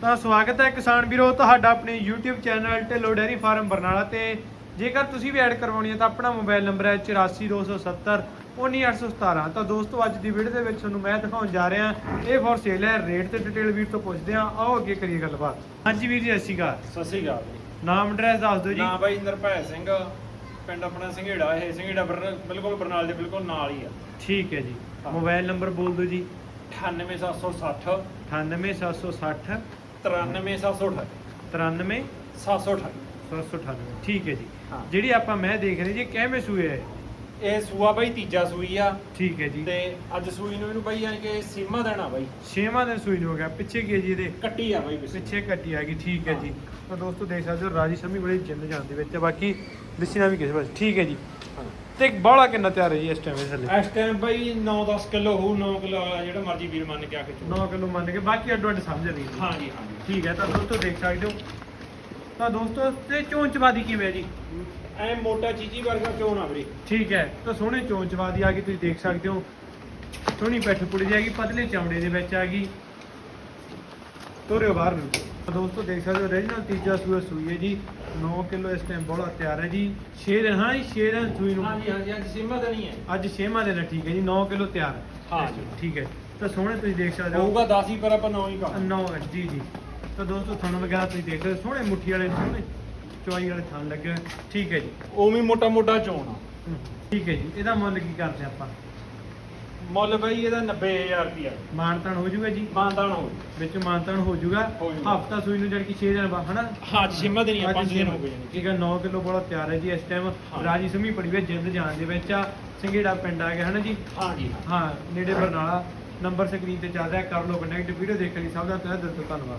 ਤਾਂ ਸਵਾਗਤ ਹੈ ਕਿਸਾਨ ਵੀਰੋ ਤੁਹਾਡਾ ਆਪਣੇ YouTube channel Dhillon dairy farm Barnala ਤੇ। ਜੇਕਰ ਤੁਸੀਂ ਵੀ ਐਡ ਕਰਵਾਉਣੀ ਹੈ ਤਾਂ ਆਪਣਾ ਮੋਬਾਈਲ ਨੰਬਰ ਹੈ 84270 19817 ਤਾਂ ਦੋਸਤੋ ਅੱਜ ਦੀ ਵੀਡੀਓ ਦੇ ਵਿੱਚ ਤੁਹਾਨੂੰ ਮੈਂ ਦਿਖਾਉਣ ਜਾ ਰਿਹਾ ਇਹ ਫੋਰ ਸੇਲ ਹੈ ਰੇਟ ਤੇ ਡਿਟੇਲ ਵੀਰ ਤੋਂ ਪੁੱਛਦੇ ਹਾਂ। ਆਓ ਅੱਗੇ ਕਰੀਏ ਗੱਲਬਾਤ। ਹਾਂਜੀ ਵੀਰ ਜੀ ਸਤਿ ਸ਼੍ਰੀ ਅਕਾਲ। ਸਤਿ ਸ਼੍ਰੀ ਅਕਾਲ ਜੀ। ਨਾਮ ਐਡਰੈਸ ਦੱਸ ਦਿਓ ਜੀ। ਨਾਮ ਬਾਈ ਨਿਰਭੈ ਸਿੰਘ ਪਿੰਡ ਆਪਣਾ ਸੰਘੇੜਾ ਇਹ ਸੰਘੇੜਾ ਬਿਲਕੁਲ ਬਰਨਾਲ ਦੇ ਬਿਲਕੁਲ ਨਾਲ ਹੀ ਆ। ਠੀਕ ਹੈ ਜੀ। ਮੋਬਾਈਲ ਨੰਬਰ ਬੋਲ ਦਿਓ ਜੀ। 98760 98760 93728 93 728 798 ਠੀਕ ਹੈ ਜੀ। ਹਾਂ। ਜਿਹੜੀ ਆਪਾਂ ਮੈਂ ਦੇਖ ਰਹੀ ਜੀ ਕਿਵੇਂ ਸੂਏ ਹੈ? ਇਹ ਸੂਆ ਬਾਈ ਤੀਜਾ ਸੂਈ ਆ। ਠੀਕ ਹੈ ਜੀ। ਤੇ ਅੱਜ ਸੂਈ ਨੂੰ ਇਹਨੂੰ ਬਾਈ ਯਾਨੀ ਕਿ ਸੀਮਾ ਦੇਣਾ ਬਾਈ। ਛੇਵਾਂ ਦਿਨ ਸੂਈ ਨੂੰ ਹੋ ਗਿਆ ਪਿੱਛੇ ਕੀ ਹੈ ਜੀ ਇਹਦੇ? ਕੱਟੀ ਆ ਬਾਈ ਪਿੱਛੇ। ਪਿੱਛੇ ਕੱਟੀ ਆ ਗਈ ਠੀਕ ਹੈ ਜੀ। ਤਾਂ ਦੋਸਤੋ ਦੇਖ ਸਕਦੇ ਹੋ ਰਾਜੀ ਸਮੀ ਬੜੀ ਜਿੰਦ ਜਾਂਦੇ ਵਿੱਚ ਬਾਕੀ ਲਿਸੀਨਾ ਵੀ ਕਿਸੇ ਪਾਸੇ। ਠੀਕ ਹੈ ਜੀ। ਤੇ ਬਾਹਲਾ ਕਿੰਨਾ ਤਿਆਰ ਹੈ ਜੀ ਇਸ ਟਾਈਮ ਇਸ ਥੱਲੇ ਇਸ ਟਾਈਮ ਬਾਈ 9-10 ਕਿਲੋ ਹੋਊ 9 ਕਿਲੋ ਵਾਲਾ ਜਿਹੜਾ ਮਰਜ਼ੀ ਵੀਰ ਮੰਨ ਕੇ ਆ ਕੇ ਚੋ 9 ਕਿਲੋ ਮੰਨ ਕੇ ਬਾਕੀ ਅੱਡੋ ਅੱਡ ਸਮਝ ਰਹੀ ਹੈ ਹਾਂਜੀ ਹਾਂਜੀ। ਠੀਕ ਹੈ ਤਾਂ ਦੋਸਤੋ ਦੇਖ ਸਕਦੇ ਹੋ। ਤਾਂ ਦੋਸਤੋ ਤੇ ਚੋਂਚਵਾਦੀ ਕਿਵੇਂ ਹੈ ਜੀ? ਐ ਮੋਟਾ ਚੀਜੀ ਵਰਗਾ ਚੋਣ ਆ ਵੀਰੇ। ਠੀਕ ਹੈ ਤਾਂ ਸੋਹਣੇ ਚੋਂਚਵਾਦੀ ਆ ਗਈ ਤੁਸੀਂ ਦੇਖ ਸਕਦੇ ਹੋ। ਸੋਹਣੀ ਪੈਠ ਪੁੜੀ ਜਾਏਗੀ ਪਤਲੇ ਚਮੜੇ ਦੇ ਵਿੱਚ ਆ ਗਈ। ਤੋਰਿਓ ਬਾਹਰ ਨੂੰ। ਦੋਸਤੋ ਦੇਖ ਸਕਦੇ ਹੋ origignal ਤੀਜਾ ਸੂਆ ਸੂਈ ਹੈ ਜੀ। 9 ਕਿਲੋ ਇਸ ਟਾਈਮ ਬੋਲਾ ਤਿਆਰ ਹੈ ਜੀ। 6 ਦਿਨ ਹਾਂ ਜੀ 6 ਦਿਨ ਸੂਈ ਨੂੰ। ਹਾਂਜੀ ਹਾਂਜੀ ਅੱਜ ਸੀਮਾ ਦੇਣੀ ਹੈ ਅੱਜ 6ਵਾਂ ਦਿਨ ਹੈ ਠੀਕ ਹੈ ਜੀ 9 ਕਿਲੋ ਤਿਆਰ ਹੈ। ਹਾਂ ਠੀਕ ਹੈ। ਤਾਂ ਸੋਹਣੇ ਤੁਸੀਂ ਦੇਖ ਸਕਦੇ ਹੋ। ਹੋਊਗਾ 10 ਹੀ ਪਰ ਆਪਾਂ 9 ਹੀ ਕਰ 9 ਜੀ ਜੀ। ਤਾਂ ਦੋਸਤੋ ਤੁਹਾਨੂੰ ਵਗੈਰਾ ਤੁਸੀਂ ਦੇਖ ਸਕਦੇ ਹੋ, ਸੋਹਣੇ ਮੁੱਠੀ ਵਾਲੇ ਸੋਹਣੇ ਚੁਆਈ ਵਾਲੇ ਥਣ ਲੱਗੇ। ਠੀਕ ਹੈ ਜੀ। ਉਵੇਂ ਮੋਟਾ ਮੋਟਾ ਚੋਣ ਠੀਕ ਹੈ ਜੀ। ਇਹਦਾ ਮੁੱਲ ਕੀ ਕਰਦੇ ਆਪਾਂ? ਮੁੱਲ ਬਾਈ ਇਹਦਾ 90000 ਰੁਪਿਆ ਮਾਨਤਾਨ ਹੋ ਜਾਊਗਾ ਜੀ? ਮਾਨਦਾਨ ਹੋ ਵਿੱਚ ਮਾਨਤਾਨ ਹੋ ਜਾਊਗਾ ਹੋ ਜਾਊਗਾ। ਹਫਤਾ ਸੂਈ ਨੂੰ ਜਦ ਕਿ 6 ਦਿਨ ਬਾਅਦ ਹਨਾ? ਹਾਂ ਦੇਣੀ ਆ ਅੱਜ 5 ਦਿਨ ਹੋ ਗਏ ਠੀਕ ਹੈ 9 ਕਿਲੋ ਬੋਲਾ ਤਿਆਰ ਹੈ ਜੀ ਇਸ ਟਾਈਮ ਹਾਂ। ਰਾਜੀ ਸਮੀ ਪੜੀ ਵਿੱਚ ਜਿੰਦ ਜਾਣ ਦੇ ਵਿੱਚ ਆ। ਸੰਘੇੜਾ ਪਿੰਡ ਆ ਗਿਆ ਹਨਾ ਜੀ? ਹਾਂ ਜੀ ਹਾਂ। ਨੇੜੇ ਬਰਨਾਲਾ। ਨੰਬਰ ਸਕਰੀਨ ਤੇ ਚੱਲ ਰਿਹਾ ਕਰ ਲਓ ਕਨੈਕਟ ਵੀਡੀਓ ਦੇਖਣ ਲਈ ਸਭ ਦਾ ਤਹਿ ਦਿਲ ਤੋਂ ਧੰਨਵਾਦ।